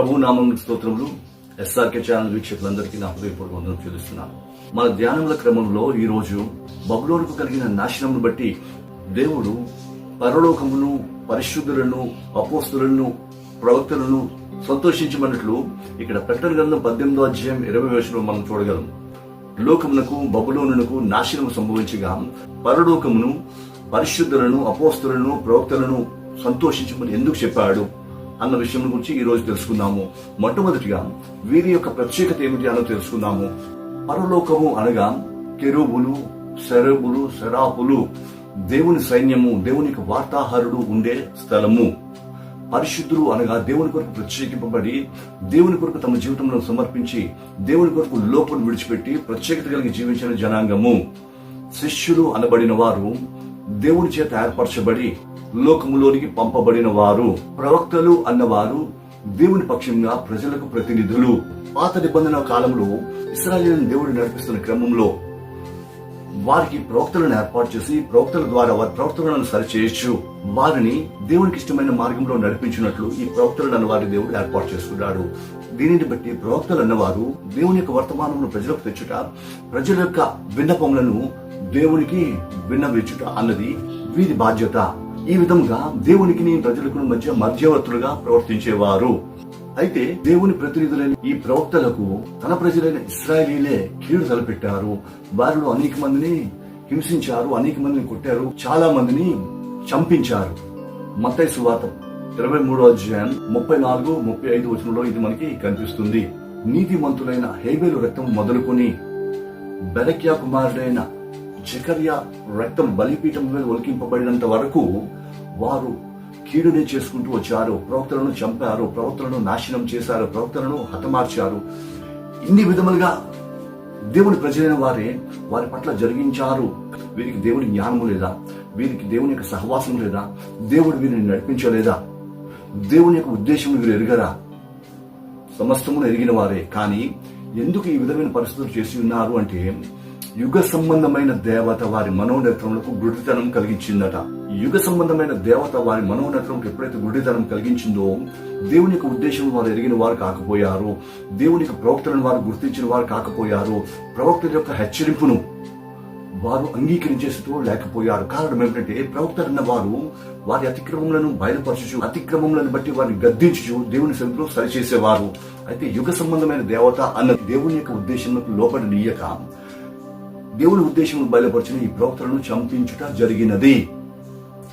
ప్రభు నామం స్తోత్రములు. SRK channel వీక్షకులందరికీ నా హృదయపూర్వక వందనం చెల్లిస్తున్నాను. మన ధ్యానముల క్రమంలో ఈ రోజు బబులోనుకు కలిగిన నాశనమును బట్టి దేవుడు పరలోకమును పరిశుద్ధులను అపోస్తులను ప్రవక్తలను సంతోషించమన్నట్లు ఇక్కడ ప్రకటన గ్రంథం పద్దెనిమిదో అధ్యాయం ఇరవై వచనంలో మనం చూడగలం. లోకమునకు బబులోనునకు నాశనము సంభవించగా పరలోకమును పరిశుద్ధులను అపోస్తులను ప్రవక్తలను సంతోషించమని ఎందుకు చెప్పాడు? అన్న విషయం గురించి ఈ రోజు తెలుసుకుందాము. మొట్టమొదటిగా వీరి యొక్క ప్రత్యేకత ఏమిటి అన్నది తెలుసుకుందాము. పరలోకము అనగా కెరుబులు శరబులు శరాపులు దేవుని సైన్యము దేవునికి వార్తాహరుడు ఉండే స్థలము. పరిశుద్ధులు అనగా దేవుని కొరకు ప్రత్యేకింపబడి దేవుని కొరకు తమ జీవితంలో సమర్పించి దేవుని కొరకు లోపం విడిచిపెట్టి ప్రత్యేకత కలిగి జీవించిన జనాంగము. శిష్యులు అనబడిన వారు దేవుడి చేత ఏర్పరచబడి లోకములోనికి పంపబడిన వారు ప్రవక్తలు అన్నవారు దేవుని పక్షంగా ప్రజలకు ప్రతినిధులు. పాత నిబంధన కాలంలో ఇస్రాయేల్ దేవుడు నడిపిస్తున్న క్రమంలో వారికి ప్రవక్తలను ఏర్పాటు చేసి ప్రవక్తల ద్వారా వారి ప్రవర్తనలను సరిచేయచ్చు. వారిని దేవునికి ఇష్టమైన మార్గంలో నడిపించినట్లు ఈ ప్రవక్తలను అన్నవారి దేవుడు ఏర్పాటు చేసుకున్నాడు. దీనిని బట్టి ప్రవక్తలు అన్నవారు దేవుని యొక్క వర్తమానమును ప్రజలకు తెచ్చుట ప్రజల యొక్క విన్నపములను దేవునికి విన్నవించుట అన్నది వీరి బాధ్యత. ఈ విధంగా దేవునికి ప్రజలకు మధ్య మధ్యవర్తులుగా ప్రవర్తించేవారు. అయితే దేవుని ప్రతినిధులైన ఈ ప్రవక్తలకు తన ప్రజలైన ఇస్రాయలీలే కీడు తలపెట్టారు. వారిలో అనేక మందిని హింసించారు అనేక మందిని కొట్టారు చాలా మందిని చంపించారు. మత్తై సువాత ఇరవై మూడో అధ్యాయం ముప్పై నాలుగు ముప్పై ఐదు వచనంలో ఇది మనకి కనిపిస్తుంది. నీతిమంతులైన హేబేలు రక్తం మొదలుకొని బెరక్యా కుమారుడైన జకర్య రక్తం బలిపీఠం మీద ఒలికింపబడినంత వరకు వారు కీడునే చేసుకుంటూ వచ్చారు. ప్రవక్తలను చంపారు ప్రవక్తలను నాశనం చేశారు ప్రవక్తలను హతమార్చారు. ఇన్ని విధములుగా దేవుని ప్రజలైన వారే వారి పట్ల జరిగించారు. వీరికి దేవుని జ్ఞానము లేదా? వీరికి దేవుని యొక్క సహవాసం లేదా? దేవుడు వీరిని నడిపించలేదా? దేవుని యొక్క ఉద్దేశం వీరు ఎరగరా? సమస్తమును ఎరిగిన వారే. కానీ ఎందుకు ఈ విధమైన పరిస్థితులు చేసి ఉన్నారు అంటే యుగ సంబంధమైన దేవత వారి మనోనేత్రములకు గుడితనం కలిగించిందట. యుగ సంబంధమైన దేవత వారి మనోనేత్రంకు ఎప్పుడైతే గుడితనం కలిగించిందో దేవుని యొక్క ఉద్దేశం వారు ఎరిగిన వారు కాకపోయారు. దేవుని యొక్క ప్రవక్తలను వారు గుర్తించిన వారు కాకపోయారు. ప్రవక్తల యొక్క హెచ్చరింపును వారు అంగీకరించేస్తూ లేకపోయారు. కారణం ఏమిటంటే ప్రవక్తలన్న వారు వారి అతిక్రమములను బయలుపరచు అతిక్రమములను బట్టి వారిని గద్దించు దేవుని సన్నిధిలో సరిచేసేవారు. అయితే యుగ సంబంధమైన దేవత అన్న దేవుని యొక్క ఉద్దేశంలో లోపల నీయక. దేవుని ఉద్దేశం బయలుపరిచిన. ఈ ప్రవక్తలను చంపించుట జరిగినది.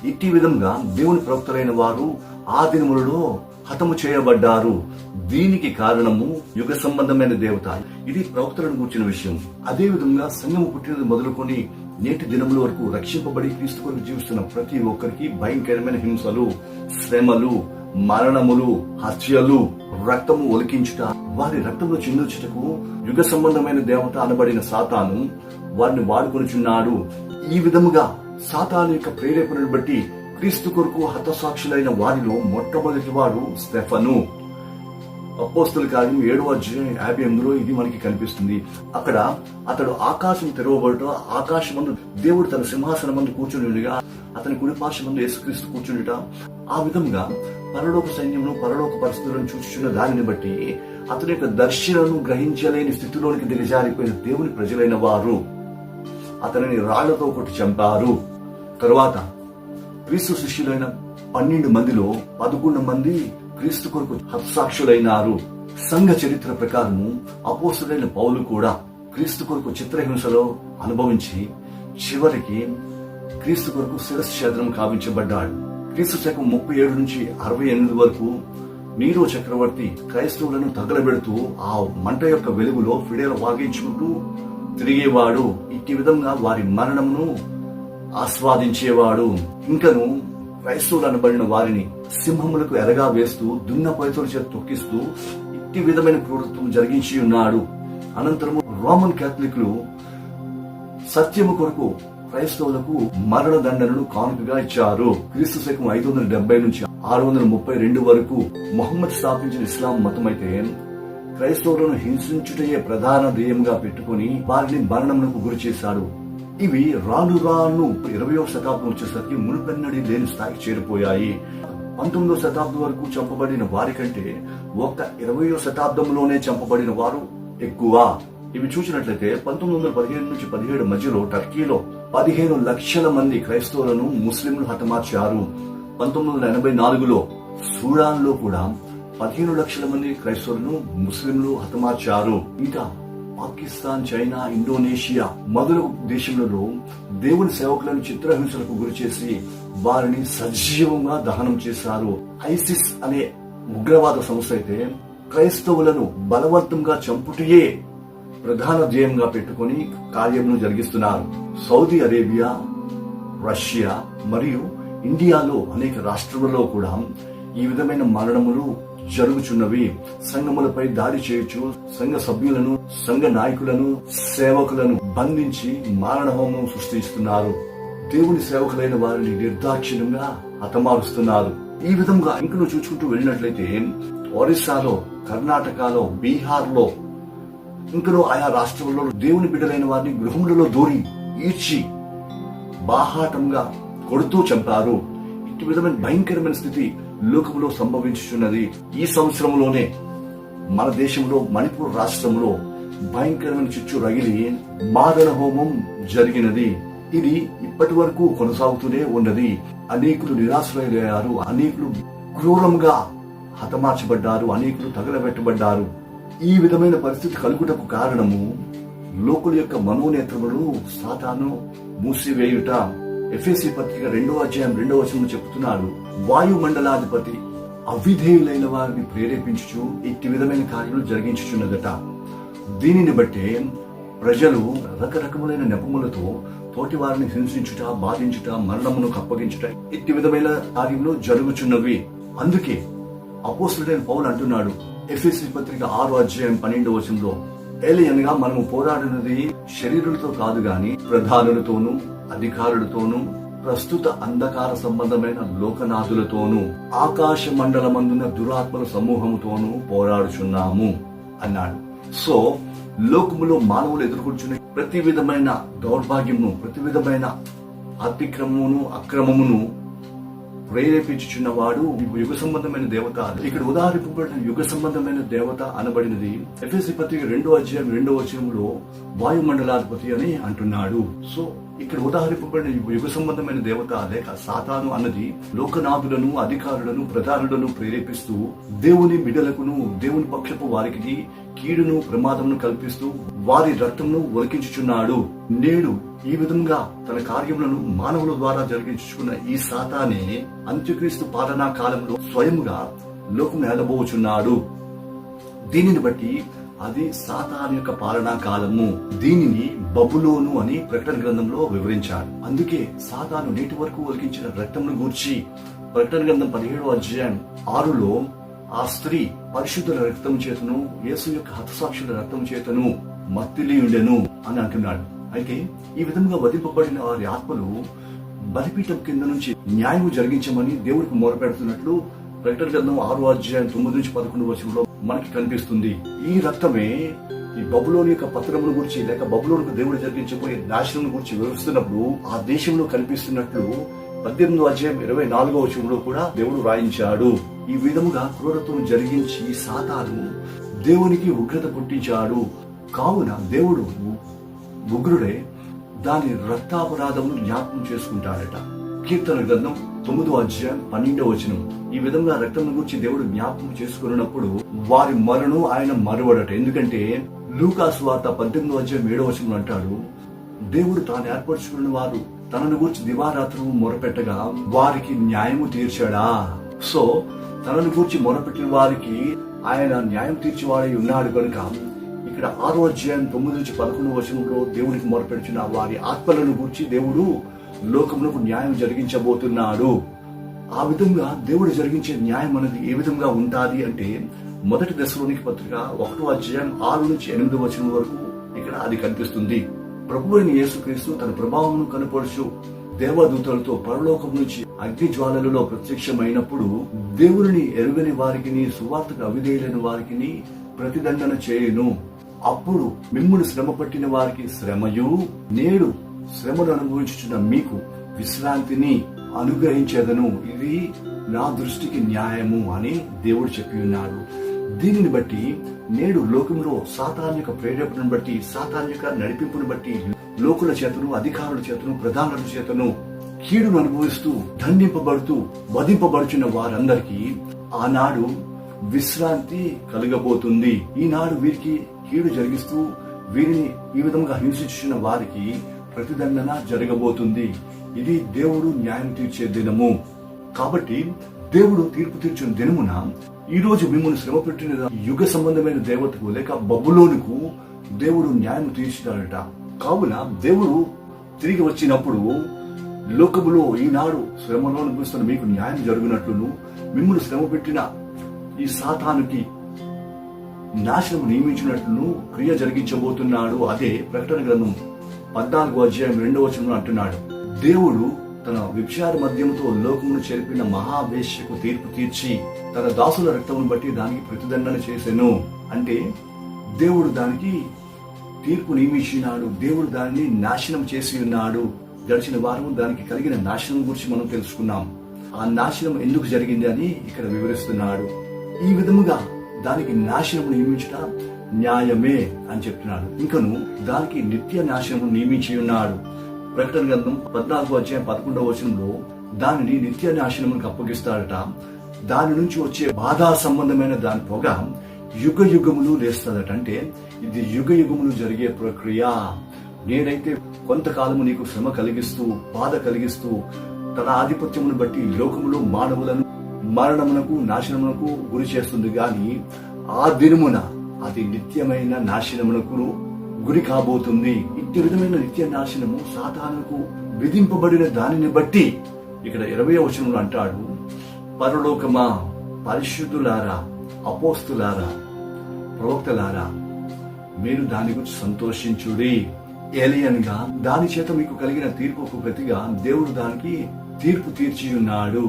ఇట్టి విధంగా దేవుని ప్రవక్తలైన వారు ఆ దినములలో హతము చేయబడ్డారు. దీనికి కారణము యుగ సంబంధమైన దేవత. ఇది ప్రవక్తలను కూర్చిన విషయం. అదే విధంగా సంఘము పుట్టినది మొదలుకొని నేటి దినముల వరకు రక్షింపబడి తీసుకొని జీవిస్తున్న ప్రతి ఒక్కరికి భయంకరమైన హింసలు శ్రమలు మరణములు హత్యలు రక్తము ఒలికించుట వారి రక్తంలో చిందుచుటకు యుగ సంబంధమైన దేవత అనబడిన సాతాను వారిని వాడుకొనిచున్నాడు. ఈ విధముగా సాతాను యొక్క ప్రేరేపణను బట్టి క్రీస్తు కొరకు హతసాక్షులైన వారిలో మొట్టమొదటి వాడు స్టెఫను. అపోస్తుల కార్యం ఏడవ అధ్యాయం యాభై ఎనిమిదిలో ఇది మనకి కనిపిస్తుంది. అక్కడ అతడు ఆకాశం తెరవబడట ఆకాశమందు దేవుడు తన సింహాసనం మందు కూర్చుని ఉండగా అతని కుడి పార్శ్వమందు యేసుక్రీస్తు కూర్చునిట ఆ విధంగా పరలోక సైన్యమును పరలోక పరిస్థితులను చూచుచున్న దానిని బట్టి అతని యొక్క దర్శనను గ్రహించలేని స్థితిలోనికి దిగజారిపోయిన దేవుని ప్రజలైన వారు అతనిని రాళ్ళతో కొట్టి చంపారు. తరువాత క్రీస్తు శిష్యులైన పన్నెండు మందిలో పదకొండు మంది క్రీస్తు కొరకు హత్సాక్షులైనారు. సంఘ చరిత్ర ప్రకారము అపోసుడైన పౌలు కూడా క్రీస్తు కొరకు చిత్రహింసలో అనుభవించి చివరికి క్రీస్తు కొరకు శిరశ్ఛేదనం కావించబడ్డాడు. క్రీస్తు శకం ముప్పై ఏడు నుంచి అరవై ఎనిమిది వరకు నీరో చక్రవర్తి క్రైస్తవులను తగలబెడుతూ ఆ మంట యొక్క వెలుగులో ఫిడేలు వాగించుకుంటూ తిరిగేవాడు ఇట్టి విధంగా వారి మరణమును ఆస్వాదించేవాడు. ఇంకను క్రైస్తవులు అనబడిన వారిని సింహములకు ఎరగా వేస్తూ దున్న పైతుల చేత తొక్కిస్తూ ఇట్టి విధమైన క్రూరత్వం జరిగించి ఉన్నాడు. అనంతరము రోమన్ క్యాథలిక్లు సత్యము కొరకు క్రైస్తవులకు మరణ దండనను కానుకగా ఇచ్చారు. క్రీస్తు శకం ఐదు వందల డెబ్బై నుంచి ఆరు వందల ముప్పై రెండు వరకు మొహమ్మద్ స్థాపించిన ఇస్లాం మతం అయితే క్రైస్తవులను హింసించుటయే ప్రధాన ధ్యేయంగా పెట్టుకుని వారిని మరణమునకు గురి చేశాడు. ఇవి రాను రాను ఇరవయో శతాబ్దం వచ్చేసరికి మునుపెన్నడి లేని స్థాయికి చేరిపోయాయి. పంతొమ్మిదో శతాబ్దం వరకు చంపబడిన వారి కంటే ఒక్క ఇరవయో శతాబ్దంలోనే చంపబడిన వారు ఎక్కువ. ఇవి చూసినట్లయితే పంతొమ్మిది వందల పదిహేను నుంచి పదిహేడు మధ్యలో టర్కీలో పదిహేను లక్షల మంది క్రైస్తవులను ముస్లింలు హతమార్చారు. పంతొమ్మిది వందల ఎనభై నాలుగులో సూడాన్లో కూడా పదిహేను లక్షల మంది క్రైస్తవులను ముస్లింలు హతమార్చారు. ఇంకా పాకిస్తాన్ చైనా ఇండోనేషియా మొదలగు దేశములలో దేవుని సేవకులను చిత్రహింసలకు గురి చేసి వారిని సజీవంగా దహనం చేశారు. ఐసిస్ అనే ఉగ్రవాద సంస్థ అయితే క్రైస్తవులను బలవంతంగా చంపుటయే ప్రధాన ధ్యేయంగా పెట్టుకొని కార్యమును జరిగిస్తున్నారు. సౌదీ అరేబియా రష్యా మరియు ఇండియాలో అనేక రాష్ట్రాలలో కూడా ఈ విధమైన మరణములు జరుగుచున్నవి. సంఘములపై దాడి చేయొచ్చు. సంఘ సభ్యులను సంఘ నాయకులను సేవకులను బంధించి మారణహోమం సృష్టిస్తున్నారు. దేవుని సేవకులైన వారిని నిర్దాక్షిణ్యంగా హతమారుస్తున్నారు. ఈ విధంగా ఇంకను చూసుకుంటూ వెళ్ళినట్లయితే ఒరిస్సాలో కర్ణాటకలో బీహార్లో ఇంకనూ ఆయా రాష్ట్రంలో దేవుని బిడ్డలైన వారిని గృహములలో దూరి ఈడ్చి బాహాటంగా కొడుతూ చంపారు. ఇటు విధమైన భయంకరమైన స్థితి లోకంలో సంభవించుచున్నది. ఈ సంవత్సరంలోనే మన దేశంలో మణిపూర్ రాష్ట్రంలో భయంకరమైన చిచ్చు రగిలి మారణ హోమం జరిగినది. ఇది ఇప్పటి వరకు కొనసాగుతూనే ఉన్నది. అనేకులు నిరాశ్రయులయ్యారు. అనేకులు క్రూరంగా హతమార్చబడ్డారు. అనేకులు తగలబెట్టబడ్డారు. ఈ విధమైన పరిస్థితి కలుగుటకు కారణము లోకుల యొక్క మనోనేత్రములు సాతాను మూసివేయుట. ఎఫ్ఎసి పత్రిక రెండో అధ్యాయం రెండో వచనం చెప్తున్నాడు. వాయుమండలాధిపతి అవిధేయులైన వారిని ప్రేరేపించుచు ఇట్టి విధమైన కార్యములు జరిగించుచున్నదట. దీనిని బట్టే ప్రజలు రకరకములైన నెపములతో తోటి వారిని హింసించుట బాధించుట మరణమును అప్పగించుట ఇట్టి విధమైన కార్యములు జరుగుచున్నవి. అందుకే అపోసుడైన పౌలు అంటున్నాడు ఎఫ్ఎస్సి పత్రిక ఆరు అధ్యాయం పన్నెండు వచనంలో ఏలియన్గా మనము పోరాడినది శరీరులతో కాదు గాని ప్రధానులతోనూ అధికారులతోనూ ప్రస్తుత అంధకార సంబంధమైన లోకనాథులతోనూ ఆకాశ మండలమందున దురాత్మల సమూహముతోనూ పోరాడుచున్నాము అన్నాడు. సో లోకములో మానవులు ఎదుర్కొంటున్న ప్రతి విధమైన దౌర్భాగ్యమును ప్రతి విధమైన అతిక్రమమును అక్రమమును ప్రేరేపించుచున్న వాడు యుగ సంబంధమైన దేవత ఇక్కడ ఉదాహరింపబడిన యుగ సంబంధమైన దేవత అనబడినది ఎఫ్ఎస్సి పత్రిక రెండో అధ్యాయం రెండో వచనంలో వాయుమండలాధిపతి అని అంటున్నాడు. సో ఇక్కడ ఉదాహరింపబడిన యుగ సంబంధమైన దేవత లేక సాతాను అన్నది లోకనాథులను అధికారులను ప్రధానులను ప్రేరేపిస్తూ దేవుని బిడలకును దేవుని పక్షపు వారికి కీడును ప్రమాదమును కల్పిస్తూ వారి రక్తమును ఒలికించుచున్నాడు. నేడు ఈ విధంగా తన కార్యములను మానవుల ద్వారా జరిగించుకున్న ఈ సాతానే అంత్యక్రీస్తు పాలనా కాలంలో స్వయముగా లోకం ఏలబోచున్నాడు దీనిని బట్టి అది సాతాన్ యొక్క పాలనా కాలము. దీనిని బబులోను అని ప్రకటన గ్రంథంలో వివరించాడు అందుకే సాతాను నేటి వరకు ఒలికించిన రక్తమును గూర్చి ప్రకటన గ్రంథం పదిహేడో అధ్యాయం ఆరులో ఆ స్త్రీ పరిశుద్ధుల రక్తం చేతను యేసు యొక్క హతసాక్షుల రక్తం చేతను మత్తిలి ఉండెను అని అంటున్నాడు. అయితే ఈ విధంగా వధింపబడిన వారి ఆత్మలు బలిపీఠం కింద నుంచి న్యాయం జరిగించమని దేవుడికి మొరపెడుతున్నట్లు ప్రకటన గ్రంథం ఆరు అధ్యాయం తొమ్మిది నుంచి పదకొండు వచనంలో మనకి కనిపిస్తుంది. ఈ రక్తమే ఈ బబులోని యొక్క పత్రమును గురించి లేక బబులోనికి దేవుడు జరిగించబోయే నాశనం గురించి వివరిస్తున్నప్పుడు ఆ దేశంలో కనిపిస్తున్నట్లు పద్దెనిమిది అధ్యాయం ఇరవై నాలుగో వచనంలో కూడా దేవుడు రాయించాడు ఈ విధముగా క్రూరత్వం జరిగించి సాతాను దేవునికి ఉగ్రత పుట్టించాడు. కావున దేవుడు ఉగ్రుడే దాని రక్తాపరాధమును జ్ఞాపకం చేసుకుంటాడట. కీర్తన గ్రంథం తొమ్మిదో అధ్యాయం పన్నెండో వచనం. ఈ విధంగా రక్తం గురించి దేవుడు జ్ఞాపకం చేసుకున్నప్పుడు వారి మరణం ఆయన మరువడట. ఎందుకంటే లూకాస్ వార్త పద్దెనిమిదో అధ్యాయం ఏడో వచనం అంటాడు దేవుడు తాను ఏర్పరచుకున్న వారు తనను గురించి దివారాత్రు మొరపెట్టగా వారికి న్యాయము తీర్చాడా? సో తనను గురించి మొరపెట్టిన వారికి ఆయన న్యాయం తీర్చేవాడై ఉన్నాడు కనుక ఇక్కడ ఆరో అధ్యాయం తొమ్మిది నుంచి పదకొండు వచనంలో దేవుడికి మొరపెడుచున్న వారి ఆత్మలను గురించి దేవుడు లోకములకు న్యాయం జరిగించబోతున్నాడు. ఆ విధంగా దేవుడు జరిగించే న్యాయం అనేది ఏ విధంగా ఉంటుంది అంటే మొదటి దశలోనికి పత్రిక ఒకటో అధ్యాయం ఆరు నుంచి ఎనిమిది వచనం వరకు ఇక్కడ అది కనిపిస్తుంది. ప్రభు అయిన యేసుక్రీస్తు తన ప్రభావం కనపడుచు దేవదూతలతో పరలోకం నుంచి అగ్ని జ్వాలలలో ప్రత్యక్షమైనప్పుడు దేవుని ఎరుగని వారికి సువార్తకు అవిధేయులైన వారికి ప్రతిదండన చేయును. అప్పుడు మిమ్మల్ని శ్రమ పట్టిన వారికి శ్రమయు. నేడు శ్రమను అనుభవించుచున్న మీకు విశ్రాంతిని అనుగ్రహించేదను. ఇది నా దృష్టికి న్యాయము అని దేవుడు చెప్పి ఉన్నాడు. దీనిని బట్టి నేడు లోకంలో సాతాన్ యొక్క ప్రేరేపణను బట్టి సాతాన్ యొక్క నడిపింపును బట్టి లోకుల చేతను అధికారుల చేతను ప్రధానుల చేతను కీడును అనుభవిస్తూ దండింపబడుతూ వధింపబడుచున్న వారందరికీ ఆనాడు విశ్రాంతి కలగబోతుంది. ఈనాడు వీరికి కీడు జరిగిస్తూ వీరిని ఈ విధంగా హింసించిన వారికి ప్రతిదండన జరగబోతుంది. ఇది దేవుడు న్యాయం తీర్చే దినము. కాబట్టి దేవుడు తీర్పు తీర్చిన దినమున ఈ రోజు మిమ్మల్ని శ్రమ పెట్టిన యుగ సంబంధమైన దేవతకు లేక బబులోనుకు దేవుడు న్యాయం తీర్చుతాడట కావున దేవుడు తిరిగి వచ్చినప్పుడు లోకములో ఈనాడు శ్రమలో అనిపిస్తున్న మీకు న్యాయం జరుగునట్లును మిమ్మల్ని శ్రమ పెట్టిన ఈ సాతానికి నాశనం నియమించినట్లు క్రియ జరిగించబోతున్నాడు. అదే ప్రకటన గ్రంథం పద్నాలుగు అధ్యాయం రెండవ వచనంలో అంటున్నాడు. దేవుడు తన విక్షార మద్యంతో లోకమును చేర్పిన మహావేశ్యకు తీర్పు తీర్చి తన దాసుల రక్తమును బట్టి దానికి ప్రతిదండన చేశాను అంటే దేవుడు దానికి తీర్పు నియమించినాడు. దేవుడు దానిని నాశనం చేసి ఉన్నాడు. గడిచిన వారము దానికి కలిగిన నాశనం గురించి మనం తెలుసుకున్నాం. ఆ నాశనం ఎందుకు జరిగింది అని ఇక్కడ వివరిస్తున్నాడు. ఈ విధముగా దానికి నాశనం నియమించుట న్యాయమే అని చెప్తున్నాడు. ఇంకను దానికి నిత్య నాశనం నియమించి ఉన్నాడు ప్రకటన గ్రంథం పద్నాలుగు అధ్యాయం పదకొండవ వచనంలో దానిని నిత్య నాశనమునికి అప్పగిస్తాడట. దాని నుంచి వచ్చే బాధా సంబంధమైన దాని పొగ యుగ యుగములు లేస్తాడట అంటే ఇది యుగ యుగములు జరిగే ప్రక్రియ. నేనైతే కొంతకాలము నీకు శ్రమ కలిగిస్తూ బాధ కలిగిస్తూ తన ఆధిపత్యమును బట్టి లోకములో మానవులను మరణమునకు నాశనమునకు గురి చేస్తుంది కానీ ఆ దినమున అది నిత్యమైన నాశనమునకు గురి కాబోతుంది. ఇట్టి విధమైన నిత్య నాశనము సాతానుకు విధింపబడిన దానిని బట్టి ఇక్కడ ఇరవై వచనంలో అంటాడు పరలోకమా పరిశుద్ధులారా అపోస్తులారా ప్రవక్తలారా మీరు దాని గురించి సంతోషించుడి. ఏలియన్గా దాని చేత మీకు కలిగిన తీర్పుకు ప్రతిగా దేవుడు దానికి తీర్పు తీర్చి ఉన్నాడు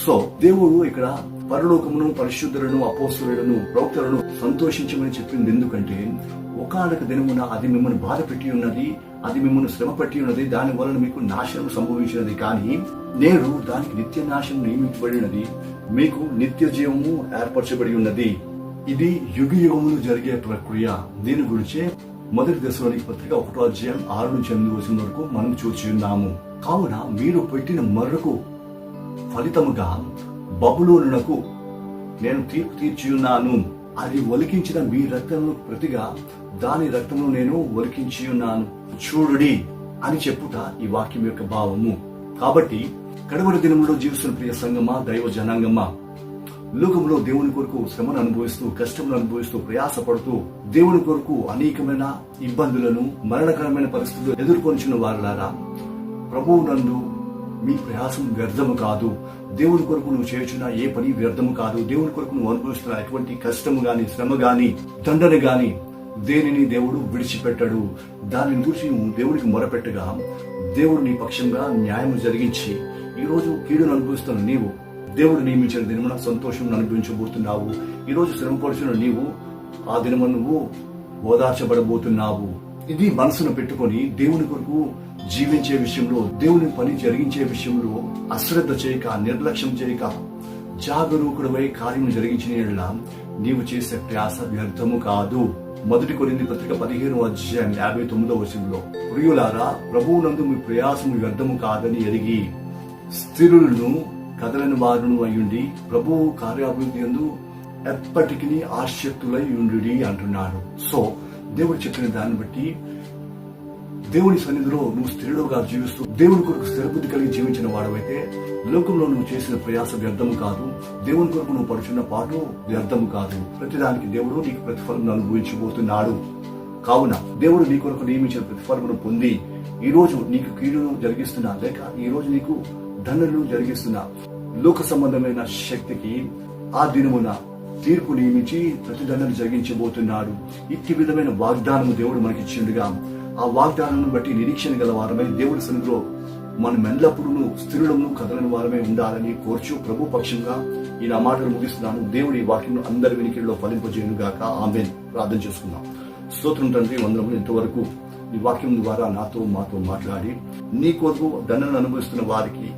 సో దేవుడు ఇక్కడ పరలోకమును పరిశుద్ధులను అపోసులను ప్రవక్తలను సంతోషించమని చెప్పింది ఎందుకంటే ఒకనొక దినమున అది మిమ్మల్ని బాధ పెట్టి ఉన్నది అది మిమ్మల్ని శ్రమ పెట్టి ఉన్నది దాని వలన మీకు నాశనం సంభవించినది. కానీ నేడు దానికి నిత్య నాశనం నియమించబడినది మీకు నిత్య జీవము ఏర్పరచబడి ఉన్నది. ఇది యుగ యుగములు జరిగే ప్రక్రియ. దీని గురించే మొదటి దశలోని పత్రిక ఒకటో అధ్యాయం ఆరు నుంచి ఎనిమిది వచ్చిన వరకు మనం చూచి ఉన్నాము. కావున మీరు పెట్టిన మర్రకు ఫలితముగా బబులోనునకు నేను తీర్పు తీర్చియున్నాను. అది ఒలికించిన మీ రక్తమును ప్రతిగా దాని రక్తమును నేను ఒలికించి ఉన్నాను చూడుడి అని చెప్పుట ఈ వాక్యం యొక్క భావము. కాబట్టి కడవరి దినములో జీవిస్తున్న ప్రియ సంగమా దైవ జనాంగమా లోకంలో దేవుని కొరకు శ్రమను అనుభవిస్తూ కష్టమును అనుభవిస్తూ ప్రయాసపడుతూ దేవుని కొరకు అనేకమైన ఇబ్బందులను మరణకరమైన పరిస్థితులు ఎదుర్కొంచిన వారులారా ప్రభువు నందు మీ ప్రయాసం వ్యర్థము కాదు. దేవుని కొరకు నువ్వు చేస్తున్న ఏ పని వ్యర్థము కాదు. దేవుని కొరకు నువ్వు అనుభవిస్తున్న ఎటువంటి కష్టము గాని శ్రమ గాని దండన గాని దేనిని దేవుడు విడిచిపెట్టడు. దానిని గురించి నువ్వు దేవుడికి మొరపెట్టగా దేవుడు నీ పక్షంగా న్యాయం జరిగించి ఈరోజు కీడును అనుభవిస్తున్న నీవు దేవుడు నియమించిన దినమున సంతోషం అనుభవించబోతున్నావు. ఈ రోజు శ్రమపడుచున్న నీవు ఆ దినము నువ్వు ఓదార్చబడబోతున్నావు. ఇది మనసును పెట్టుకొని దేవుని కొరకు జీవించే విషయంలో దేవుని పని జరిగించే విషయంలో అశ్రద్ధ చేయక నిర్లక్ష్యం చేయక జాగరూకుడవై కార్యం జరిగించిన నీవు చేసే ప్రయాస వ్యర్థము కాదు. మొదటి కొరింది పత్రిక పదిహేను అధ్యాయం యాభై తొమ్మిదో వచనంలో ప్రియులారా ప్రభువునందు మీ ప్రయాసము వ్యర్థము కాదని ఎరిగి స్థిరులను కదలని వారును అయ్యుండి ప్రభువు కార్యాభివృద్ధి ఎందు ఎప్పటికీ ఆశక్తులై ఉండు అంటున్నాడు. సో దేవుడు చెప్పిన దాన్ని బట్టి దేవుని సన్నిధిలో నువ్వు స్థిరుడుగా జీవిస్తూ దేవుని కొరకు స్థిరబుద్ధి కలిగి జీవించిన వాడవైతే లోకంలో నువ్వు చేసిన ప్రయాస వ్యర్థము కాదు. దేవుని కొరకు నువ్వు పడుచున్న పాటు వ్యర్థము కాదు. ప్రతిదానికి దేవుడు నీకు ప్రతిఫలం అనుభవించబోతున్నాడు. కావున దేవుడు నీ కొరకు నియమించిన ప్రతిఫలమును పొంది ఈ రోజు నీకు కీడును జరిగిస్తున్నా లేక ఈ రోజు నీకు దండలను జరిగిస్తున్నా లోక సంబంధమైన శక్తికి ఆ దినమున తీర్పు నియమించి ప్రతిదండన జరిగించబోతున్నాడు. ఇట్టి విధమైన వాగ్దానము దేవుడు మనకిచ్చిండుగా. ఆ వాగ్దానం బట్టి నిరీక్షణ గల వారమై దేవుడి సన్నిధిలో మనం ఎల్లప్పుడూ స్థిరులను కదలని వారమే ఉండాలని కోర్చు ప్రభు పక్షంగా ఈ నా మాటలు ముగిస్తున్నాను దేవుడి ఈ వాక్యం అందరి వెనికిలో ఫలింపజేయను గాక ఆమె ప్రార్థన చేసుకుందాం. స్తోత్రం తండ్రి వందరములు ఇంతవరకు ఈ వాక్యం ద్వారా నాతో మాతో మాట్లాడి నీ కొరకు దండను అనుభవిస్తున్న వారికి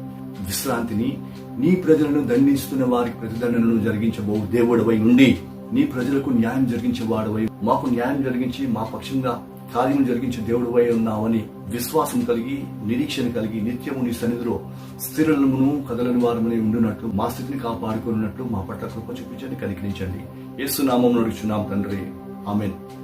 విశ్రాంతిని నీ ప్రజలను దండిస్తున్న వారికి ప్రతిదండనను జరిగించబో దేవుడవై ఉండి నీ ప్రజలకు న్యాయం జరిగించే వాడవై మాకు న్యాయం జరిగించి మా పక్షంగా కార్యం జరిగించే దేవుడువై ఉన్నావని విశ్వాసం కలిగి నిరీక్షణ కలిగి నిత్యము నీ సన్నిధిలో స్థిరమును కదలని వారమని ఉండునట్లు మా స్థితిని కాపాడుకున్నట్లు మా పట్ల కృప చూపించండి కలిగించండి ఏసునామం నడుచున్నాం తండ్రి. ఆమెన్.